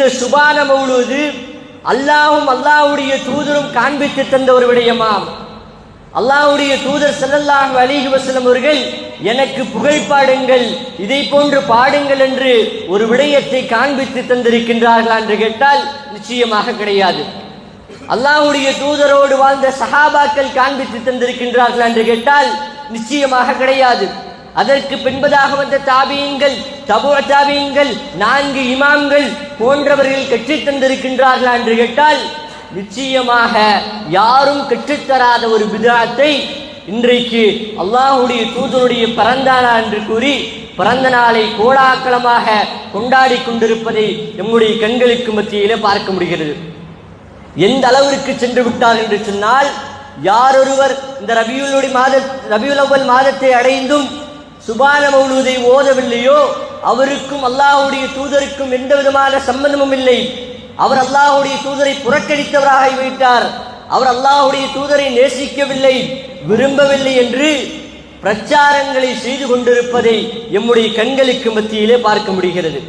இந்த சுபான மௌலூது அல்லாஹும் அல்லாஹுடைய தூதரும் காண்பித்து தந்த ஒரு விடயமாம். அல்லாஹ்வுடைய தூதர் ஸல்லல்லாஹு அலிஹி வசலம் அவர்கள் எனக்கு புகழ் பாடுங்கள் இதை போன்று பாடுங்கள் என்று ஒரு விடயத்தை காண்பித்து தந்திருக்கின்றார்களா என்று கேட்டால் நிச்சயமாக கிடையாது. அல்லாஹ்வுடைய தூதரோடு வாழ்ந்த சஹாபாக்கள் காண்பித்து தந்திருக்கின்றார்களா என்று கேட்டால் நிச்சயமாக கிடையாது. அதற்கு பின்பதாக வந்த தாபியங்கள் தபு தாபியங்கள் நான்கு இமாம்கள் போன்றவர்கள் கற்றுத்தந்திருக்கின்றார்களா என்று கேட்டால் நிச்சயமாக யாரும் கற்றுத்தராத ஒரு விதாத்தை இன்றைக்கு அல்லாஹுடைய தூதருடைய பிறந்தானா என்று கூறி பிறந்த நாளை கோலாக்கலமாக கொண்டாடி கொண்டிருப்பதை நம்முடைய கண்களுக்கு மத்தியிலே பார்க்க முடிகிறது. எந்த அளவிற்கு சென்று விட்டார் என்று சொன்னால் யாரொருவர் இந்த ரபியுலுடைய மாத ரபியுலவல் மாதத்தை அடைந்தும் சுபான மௌலூதை ஓதவில்லையோ? அவருக்கும் அல்லாஹுடைய தூதருக்கும் எந்த விதமான சம்பந்தமும் இல்லை. அவர் அல்லாஹ்வுடைய தூதரை புறக்கணித்தவராகி விட்டார் அவர் அல்லாஹுடைய தூதரை நேசிக்கவில்லை விரும்பவில்லை என்று பிரச்சாரங்களை செய்து கொண்டிருப்பதை எம்முடைய கண்களுக்கு மத்தியிலே பார்க்க முடிகிறது.